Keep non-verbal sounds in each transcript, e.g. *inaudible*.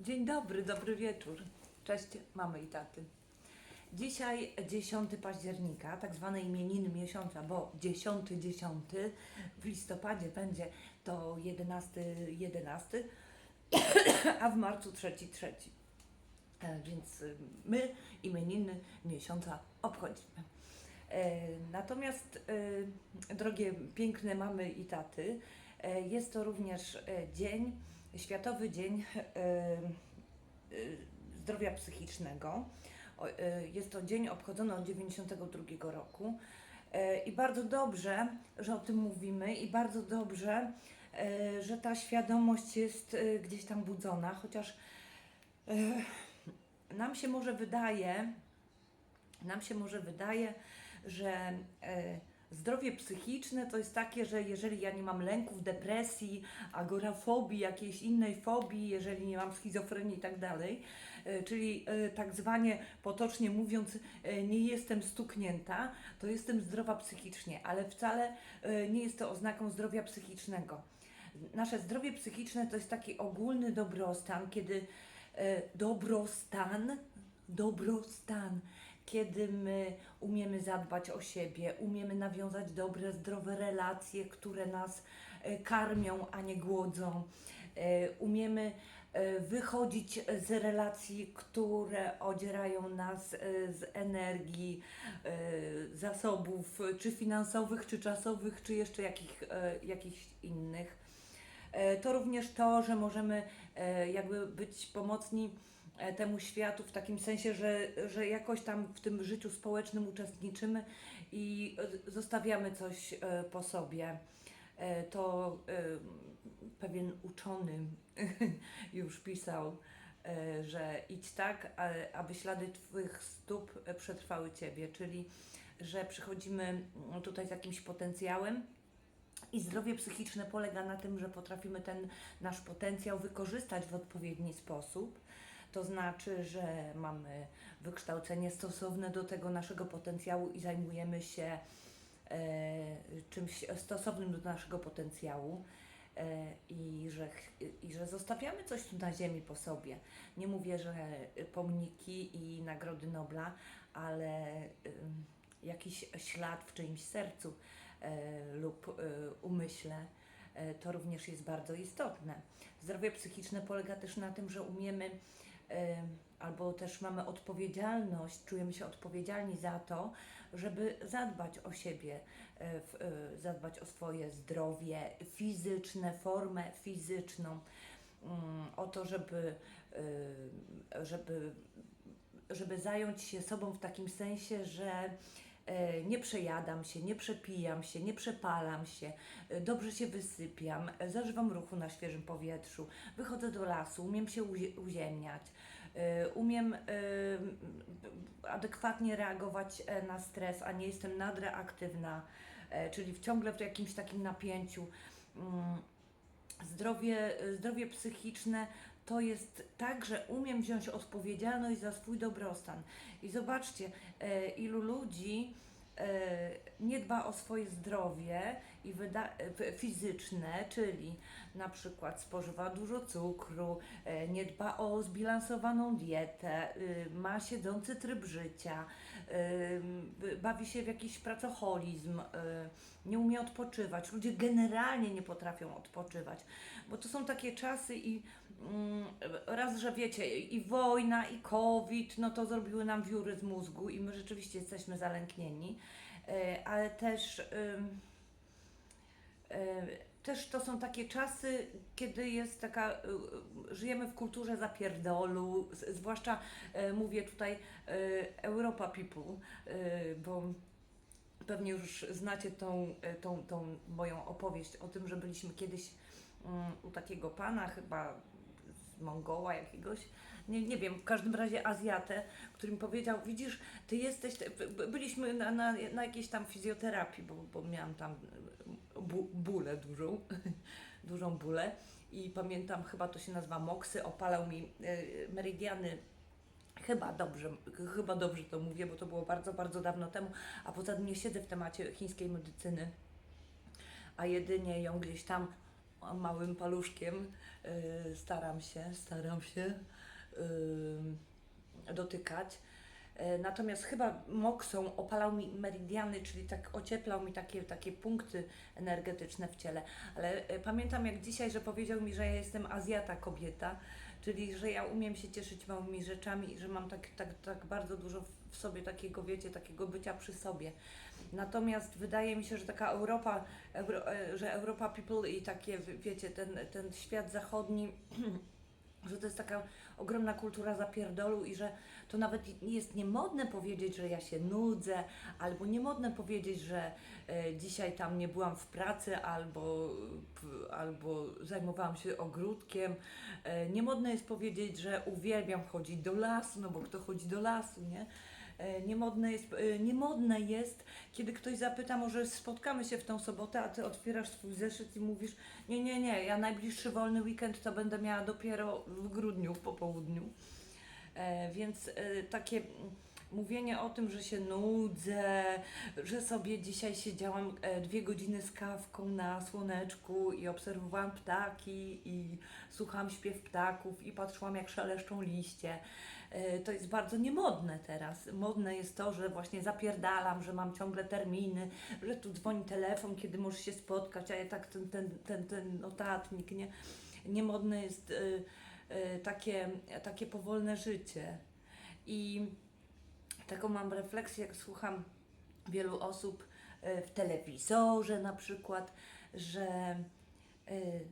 Dzień dobry, dobry wieczór. Cześć mamy i taty. Dzisiaj 10 października, tak zwane imieniny miesiąca, bo 10-10 w listopadzie będzie to 11-11, a w marcu 3-3. E, Więc y, my imieniny miesiąca obchodzimy. E, Natomiast, e, drogie, piękne mamy i taty, e, jest to również dzień, Światowy Dzień e, e, Zdrowia Psychicznego. E, Jest to dzień obchodzony od 1992 roku. I bardzo dobrze, że o tym mówimy, i bardzo dobrze, że ta świadomość jest gdzieś tam budzona, chociaż nam się może wydaje, nam się może wydaje, że zdrowie psychiczne to jest takie, że jeżeli ja nie mam lęków, depresji, agorafobii, jakiejś innej fobii, jeżeli nie mam schizofrenii i tak dalej, e, czyli e, tak zwanie potocznie mówiąc, e, nie jestem stuknięta, to jestem zdrowa psychicznie, ale wcale nie jest to oznaką zdrowia psychicznego. Nasze zdrowie psychiczne to jest taki ogólny dobrostan, kiedy dobrostan, dobrostan, kiedy my umiemy zadbać o siebie, umiemy nawiązać dobre, zdrowe relacje, które nas e, karmią, a nie głodzą. E, Umiemy e, wychodzić z relacji, które odzierają nas z energii, zasobów, czy finansowych, czy czasowych, czy jeszcze jakich, jakichś innych. To również to, że możemy jakby być pomocni temu światu w takim sensie, że, że jakoś tam w tym życiu społecznym uczestniczymy i e, zostawiamy coś e, po sobie. E, To e, pewien uczony *laughs* już pisał, e, że idź tak, aby ślady Twych stóp e, przetrwały Ciebie, czyli że przychodzimy mm, tutaj z jakimś potencjałem, i zdrowie psychiczne polega na tym, że potrafimy ten nasz potencjał wykorzystać w odpowiedni sposób. To znaczy, że mamy wykształcenie stosowne do tego naszego potencjału i zajmujemy się e, czymś stosownym do naszego potencjału. e, I że, I że zostawiamy coś tu na ziemi po sobie. Nie mówię, że pomniki i nagrody Nobla, ale ym, jakiś ślad w czyimś sercu e, lub e, umyśle, e, to również jest bardzo istotne. Zdrowie psychiczne polega też na tym, że umiemy e, albo też mamy odpowiedzialność, czujemy się odpowiedzialni za to, żeby zadbać o siebie, e, e, zadbać o swoje zdrowie fizyczne, formę fizyczną, mm, o to, żeby, e, żeby, żeby zająć się sobą w takim sensie, że nie przejadam się, nie przepijam się, nie przepalam się, dobrze się wysypiam, zażywam ruchu na świeżym powietrzu, wychodzę do lasu, umiem się uzie- uziemniać, umiem e, m, adekwatnie reagować e, na stres, a nie jestem nadreaktywna, e, czyli ciągle w jakimś takim napięciu. Mm, Zdrowie, zdrowie psychiczne to jest tak, że umiem wziąć odpowiedzialność za swój dobrostan. I zobaczcie, e, ilu ludzi nie dba o swoje zdrowie i e, fizyczne, czyli na przykład spożywa dużo cukru, e, nie dba o zbilansowaną dietę, y, ma siedzący tryb życia, y, bawi się w jakiś pracoholizm, y, nie umie odpoczywać. Ludzie generalnie nie potrafią odpoczywać, bo to są takie czasy i raz, że wiecie, i wojna, i COVID, no to zrobiły nam wióry z mózgu i my rzeczywiście jesteśmy zalęknieni, e, ale też. e, też to są takie czasy, kiedy jest taka, y, żyjemy w kulturze zapierdolu, zwłaszcza e, mówię tutaj e, Europa People, e, bo pewnie już znacie tą, e, tą, tą moją opowieść o tym, że byliśmy kiedyś mm, u takiego pana, chyba Mongoła jakiegoś, nie, nie wiem, w każdym razie Azjatę, który mi powiedział, widzisz, ty jesteś, by- by- byliśmy na, na, na jakiejś tam fizjoterapii, bo, bo miałam tam e, bólę dużą, *laughs* dużą bólę i pamiętam, chyba to się nazywa moksy, opalał mi e, meridiany. Chyba dobrze, chyba dobrze to mówię, bo to było bardzo, bardzo dawno temu, a poza tym nie siedzę w temacie chińskiej medycyny, a jedynie ją gdzieś tam małym paluszkiem staram się, staram się y, dotykać. E, Natomiast chyba moksą opalał mi meridiany, czyli tak ocieplał mi takie, takie punkty energetyczne w ciele. Ale e, pamiętam jak dzisiaj, że powiedział mi, że ja jestem Azjata kobieta, czyli że ja umiem się cieszyć małymi rzeczami i że mam tak, tak, tak bardzo dużo w sobie takiego, wiecie, takiego bycia przy sobie. Natomiast wydaje mi się, że taka Europa, Euro, e, że Europa People i takie, wie- wiecie, ten, ten świat zachodni, *clears throat* że to jest taka ogromna kultura zapierdolu i że to nawet jest niemodne powiedzieć, że ja się nudzę, albo niemodne powiedzieć, że e, dzisiaj tam nie byłam w pracy, albo, p- albo zajmowałam się ogródkiem. E, niemodne jest powiedzieć, że uwielbiam chodzić do lasu, no bo kto chodzi do lasu, nie? E, Niemodne jest, e, niemodne jest, kiedy ktoś zapyta, może spotkamy się w tą sobotę, a ty otwierasz swój zeszyt i mówisz, nie, nie, nie, ja najbliższy wolny weekend to będę miała dopiero w grudniu, w popołudniu. E, więc takie mówienie o tym, że się nudzę, że sobie dzisiaj siedziałam dwie godziny z kawką na słoneczku i obserwowałam ptaki i słuchałam śpiew ptaków i patrzyłam jak szeleszczą liście. E, To jest bardzo niemodne teraz. Modne jest to, że właśnie zapierdalam, że mam ciągle terminy, że tu dzwoni telefon, kiedy możesz się spotkać, a ja tak ten, ten, ten, ten notatnik, nie? Niemodne jest y, y, takie, takie powolne życie. I taką mam refleksję, jak słucham wielu osób w telewizorze na przykład, że y,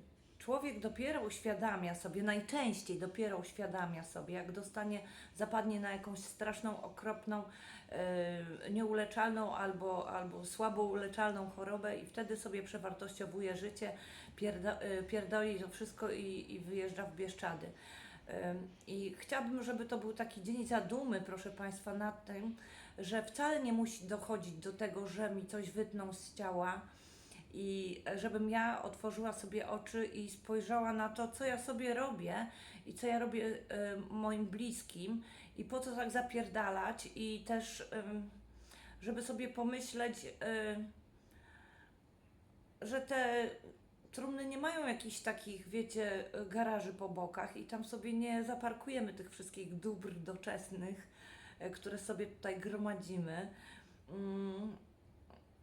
człowiek dopiero uświadamia sobie, najczęściej dopiero uświadamia sobie, jak dostanie, zapadnie na jakąś straszną, okropną, y, nieuleczalną albo, albo słabo uleczalną chorobę i wtedy sobie przewartościowuje życie, pierdo, y, pierdoli to wszystko i, i wyjeżdża w Bieszczady. I chciałabym, żeby to był taki dzień zadumy, proszę Państwa, nad tym, że wcale nie musi dochodzić do tego, że mi coś wytną z ciała i żebym ja otworzyła sobie oczy i spojrzała na to, co ja sobie robię i co ja robię y, moim bliskim i po co tak zapierdalać i też, ym, żeby sobie pomyśleć, y, że te trumny nie mają jakichś takich, wiecie, garaży po bokach i tam sobie nie zaparkujemy tych wszystkich dóbr doczesnych, e, które sobie tutaj gromadzimy. Mm,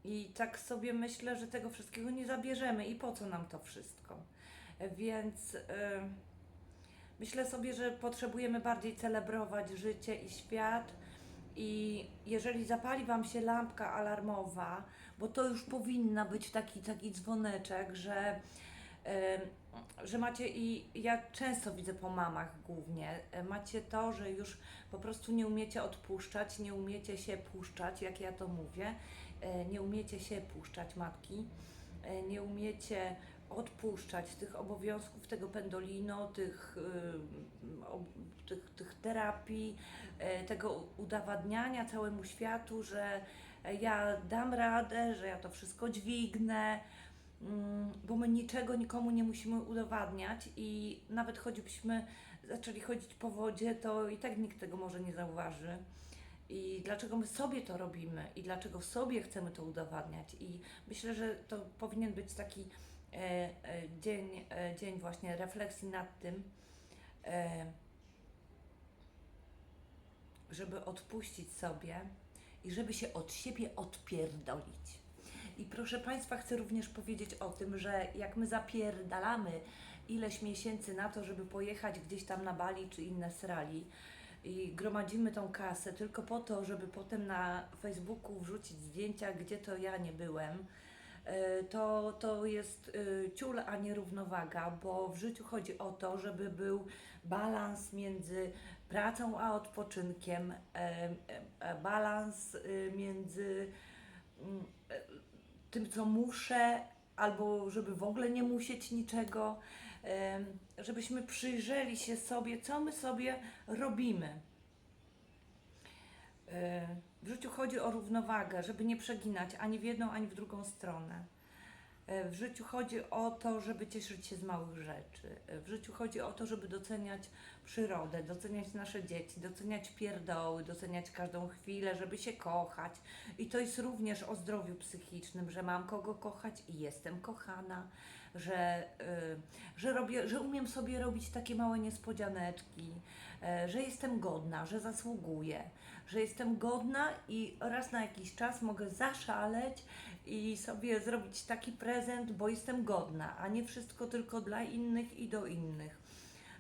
I tak sobie myślę, że tego wszystkiego nie zabierzemy i po co nam to wszystko. Więc e, myślę sobie, że potrzebujemy bardziej celebrować życie i świat. I jeżeli zapali Wam się lampka alarmowa, bo to już powinna być taki, taki dzwoneczek, że, em, że macie i ja często widzę po mamach głównie, e, macie to, że już po prostu nie umiecie odpuszczać, nie umiecie się puszczać, jak ja to mówię, nie umiecie się puszczać matki, e, nie umiecie odpuszczać tych obowiązków, tego pendolino, tych, ob- tych, tych terapii, e, tego udowadniania całemu światu, że ja dam radę, że ja to wszystko dźwignę, mm, bo my niczego nikomu nie musimy udowadniać i nawet choćbyśmy zaczęli chodzić po wodzie, to i tak nikt tego może nie zauważy. I dlaczego my sobie to robimy i dlaczego sobie chcemy to udowadniać. I myślę, że to powinien być taki e, e, dzień, e, dzień właśnie refleksji nad tym, e, żeby odpuścić sobie i żeby się od siebie odpierdolić. I proszę Państwa, chcę również powiedzieć o tym, że jak my zapierdalamy ileś miesięcy na to, żeby pojechać gdzieś tam na Bali czy inne srali i gromadzimy tą kasę tylko po to, żeby potem na Facebooku wrzucić zdjęcia, gdzie to ja nie byłem, e, to, to jest e, ciul, a nie równowaga, bo w życiu chodzi o to, żeby był balans między pracą a odpoczynkiem, e, balans między mm, tym, co muszę, albo żeby w ogóle nie musieć niczego, żebyśmy przyjrzeli się sobie, co my sobie robimy. W życiu chodzi o równowagę, żeby nie przeginać ani w jedną, ani w drugą stronę. W życiu chodzi o to, żeby cieszyć się z małych rzeczy. W życiu chodzi o to, żeby doceniać przyrodę, doceniać nasze dzieci, doceniać pierdoły, doceniać każdą chwilę, żeby się kochać. I to jest również o zdrowiu psychicznym, że mam kogo kochać i jestem kochana. że, y, że, robię, że umiem sobie robić takie małe niespodzianeczki, e, że jestem godna, że zasługuję, że jestem godna i raz na jakiś czas mogę zaszaleć i sobie zrobić taki prezent, bo jestem godna, a nie wszystko tylko dla innych i do innych.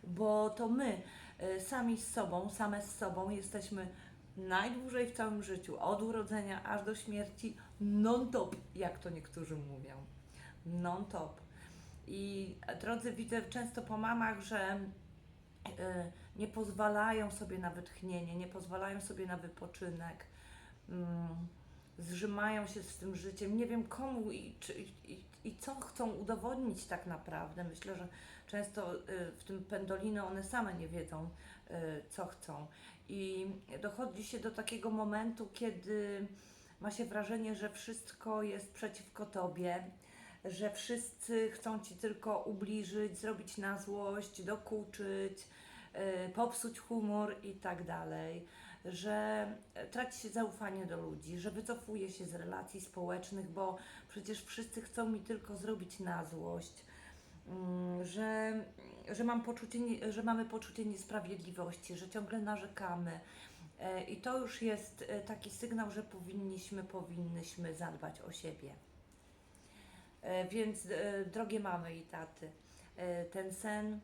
Bo to my y, sami z sobą, same z sobą jesteśmy najdłużej w całym życiu, od urodzenia aż do śmierci, non-top, jak to niektórzy mówią. Non-top. I drodzy, widzę często po mamach, że e, nie pozwalają sobie na wytchnienie, nie pozwalają sobie na wypoczynek, mm, zrzymają się z tym życiem. Nie wiem komu i, czy, i, i co chcą udowodnić tak naprawdę. Myślę, że często y, w tym pendolino one same nie wiedzą, y, co chcą. I dochodzi się do takiego momentu, kiedy ma się wrażenie, że wszystko jest przeciwko tobie, że wszyscy chcą ci tylko ubliżyć, zrobić na złość, dokuczyć, popsuć humor i tak dalej, że traci się zaufanie do ludzi, że wycofuje się z relacji społecznych, bo przecież wszyscy chcą mi tylko zrobić na złość, mm, że, że, mam poczucie, że mamy poczucie niesprawiedliwości, że ciągle narzekamy. E, I to już jest e, taki sygnał, że powinniśmy, powinnyśmy zadbać o siebie. E, Więc drogie mamy i taty, ten sen,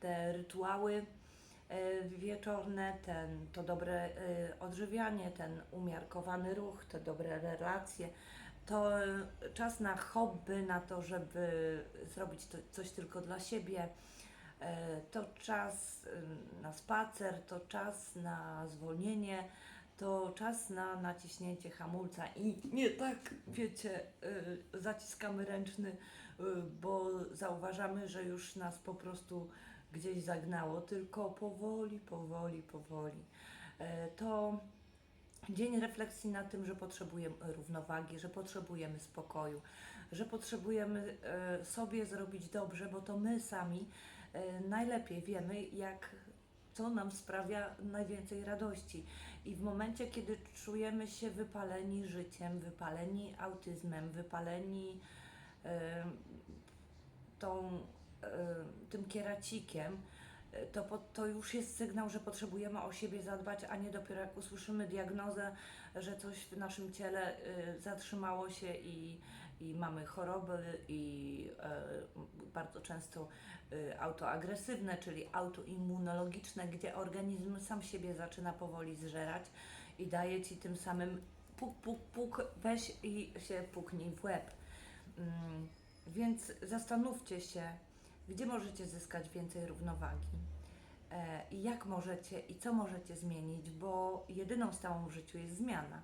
te rytuały wieczorne, ten, to dobre e, odżywianie, ten umiarkowany ruch, te dobre relacje, to e, czas na hobby, na to, żeby zrobić to, coś tylko dla siebie, e, to czas e, na spacer, to czas na zwolnienie, to czas na naciśnięcie hamulca i nie tak, wiecie, zaciskamy ręczny, bo zauważamy, że już nas po prostu gdzieś zagnało, tylko powoli, powoli, powoli. E, To dzień refleksji na tym, że potrzebujemy równowagi, że potrzebujemy spokoju, że potrzebujemy e, sobie zrobić dobrze, bo to my sami e, najlepiej wiemy, jak co nam sprawia najwięcej radości. I w momencie, kiedy czujemy się wypaleni życiem, wypaleni autyzmem, wypaleni tą, tym kieracikiem, e, to, po, to już jest sygnał, że potrzebujemy o siebie zadbać, a nie dopiero jak usłyszymy diagnozę, że coś w naszym ciele e, zatrzymało się i, i mamy choroby i e, bardzo często e, autoagresywne, czyli autoimmunologiczne, gdzie organizm sam siebie zaczyna powoli zżerać i daje ci tym samym puk, puk, puk, weź i się puknij w łeb. Mm, Więc zastanówcie się, gdzie możecie zyskać więcej równowagi e, i jak możecie i co możecie zmienić, bo jedyną stałą w życiu jest zmiana.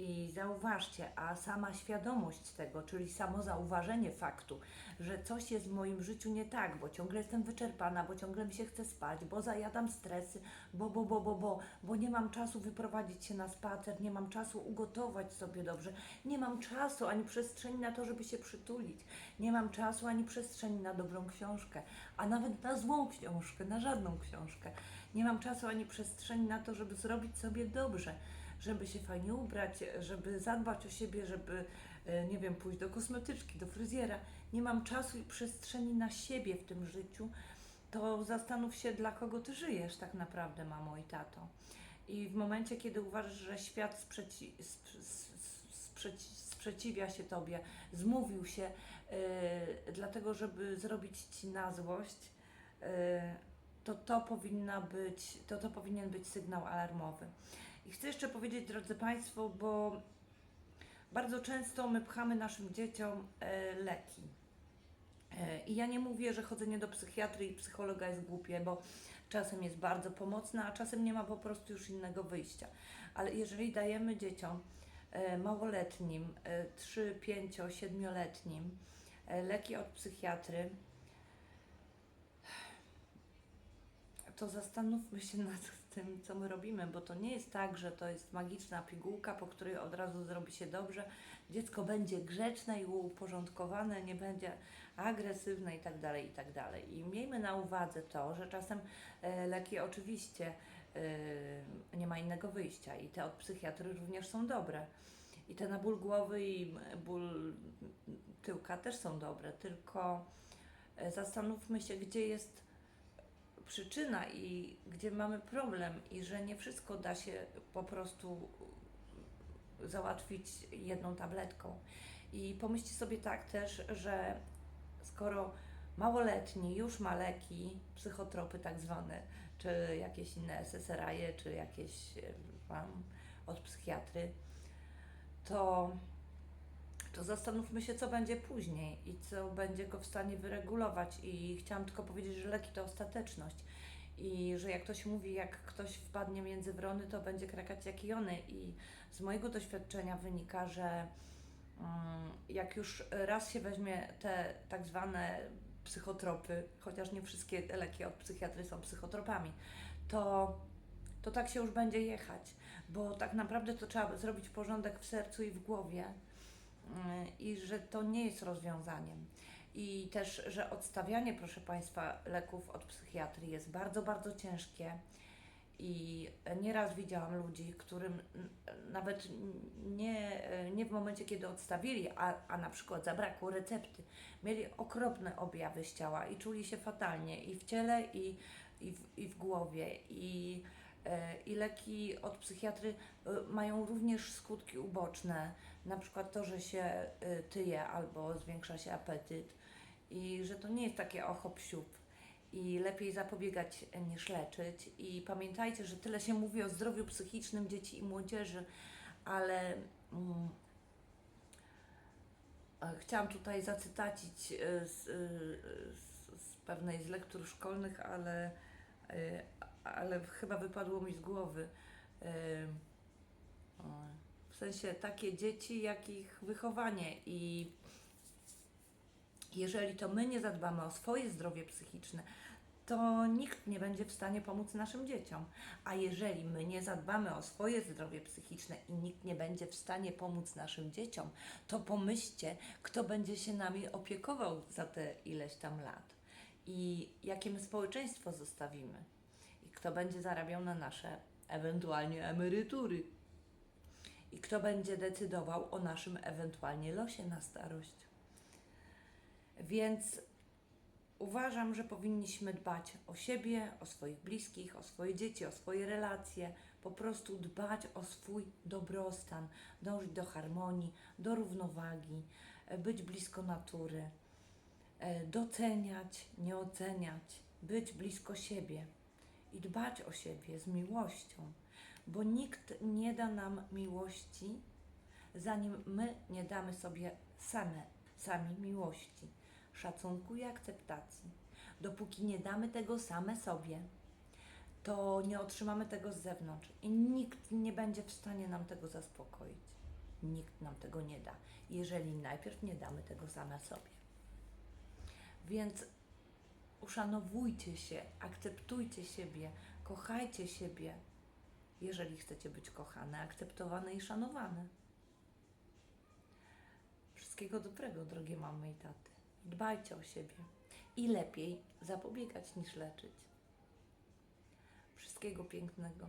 I zauważcie, a sama świadomość tego, czyli samo zauważenie faktu, że coś jest w moim życiu nie tak, bo ciągle jestem wyczerpana, bo ciągle mi się chce spać, bo zajadam stresy, bo, bo, bo, bo, bo, bo nie mam czasu wyprowadzić się na spacer, nie mam czasu ugotować sobie dobrze, nie mam czasu ani przestrzeni na to, żeby się przytulić, nie mam czasu ani przestrzeni na dobrą książkę, a nawet na złą książkę, na żadną książkę. Nie mam czasu ani przestrzeni na to, żeby zrobić sobie dobrze, żeby się fajnie ubrać, żeby zadbać o siebie, żeby, e, nie wiem, pójść do kosmetyczki, do fryzjera. Nie mam czasu i przestrzeni na siebie w tym życiu, to zastanów się, dla kogo ty żyjesz tak naprawdę, mamo i tato. I w momencie, kiedy uważasz, że świat sprzeci, sprzeci, sprzeciwia się tobie, zmówił się, e, dlatego żeby zrobić ci na złość, e, to to powinna być, to to powinien być sygnał alarmowy. I chcę jeszcze powiedzieć, drodzy Państwo, bo bardzo często my pchamy naszym dzieciom e, leki. E, I ja nie mówię, że chodzenie do psychiatry i psychologa jest głupie, bo czasem jest bardzo pomocne, a czasem nie ma po prostu już innego wyjścia. Ale jeżeli dajemy dzieciom e, małoletnim, e, 3, 5, 7-letnim e, leki od psychiatry, to zastanówmy się nad tym, co my robimy, bo to nie jest tak, że to jest magiczna pigułka, po której od razu zrobi się dobrze, dziecko będzie grzeczne i uporządkowane, nie będzie agresywne i tak dalej, i tak. I miejmy na uwadze to, że czasem e, leki oczywiście e, nie ma innego wyjścia i te od psychiatry również są dobre. I te na ból głowy i ból tyłka też są dobre, tylko E, Zastanówmy się, gdzie jest przyczyna i gdzie mamy problem, i że nie wszystko da się po prostu załatwić jedną tabletką. I pomyślcie sobie tak też, że skoro małoletni już ma leki, psychotropy tak zwane, czy jakieś inne SSRI, czy jakieś e, tam od psychiatry, to, to zastanówmy się, co będzie później i co będzie go w stanie wyregulować. I chciałam tylko powiedzieć, że leki to ostateczność. I że jak ktoś mówi, jak ktoś wpadnie między wrony, to będzie krakać jak i one. I z mojego doświadczenia wynika, że mm, jak już raz się weźmie te tak zwane psychotropy, chociaż nie wszystkie leki od psychiatry są psychotropami, to, to tak się już będzie jechać, bo tak naprawdę to trzeba zrobić porządek w sercu i w głowie i że to nie jest rozwiązaniem. I też, że odstawianie, proszę Państwa, leków od psychiatrii jest bardzo, bardzo ciężkie. I nieraz widziałam ludzi, którym nawet nie, nie w momencie, kiedy odstawili, a, a na przykład zabrakło recepty, mieli okropne objawy z ciała i czuli się fatalnie i w ciele, i, i, w, i w głowie. I, I leki od psychiatry e, mają również skutki uboczne, na przykład to, że się e, tyje albo zwiększa się apetyt i że to nie jest takie ochop siup i lepiej zapobiegać e, niż leczyć. I pamiętajcie, że tyle się mówi o zdrowiu psychicznym dzieci i młodzieży, ale mm, e, chciałam tutaj zacytacić e, z, e, z, z pewnej z lektur szkolnych, ale, e, ale chyba wypadło mi z głowy. W sensie takie dzieci, jak ich wychowanie i jeżeli to my nie zadbamy o swoje zdrowie psychiczne, to nikt nie będzie w stanie pomóc naszym dzieciom. A jeżeli my nie zadbamy o swoje zdrowie psychiczne i nikt nie będzie w stanie pomóc naszym dzieciom, to pomyślcie, kto będzie się nami opiekował za te ileś tam lat i jakie my społeczeństwo zostawimy kto będzie zarabiał na nasze ewentualnie emerytury i kto będzie decydował o naszym ewentualnie losie na starość. Więc uważam, że powinniśmy dbać o siebie, o swoich bliskich, o swoje dzieci, o swoje relacje, po prostu dbać o swój dobrostan, dążyć do harmonii, do równowagi, być blisko natury, e, doceniać, nie oceniać, być blisko siebie i dbać o siebie z miłością, bo nikt nie da nam miłości, zanim my nie damy sobie same, sami miłości szacunku i akceptacji. Dopóki nie damy tego same sobie, to nie otrzymamy tego z zewnątrz i nikt nie będzie w stanie nam tego zaspokoić. Nikt nam tego nie da, jeżeli najpierw nie damy tego same sobie. Więc uszanowujcie się, akceptujcie siebie, kochajcie siebie, jeżeli chcecie być kochane, akceptowane i szanowane. Wszystkiego dobrego, drogie mamy i taty. Dbajcie o siebie i lepiej zapobiegać niż leczyć. Wszystkiego pięknego.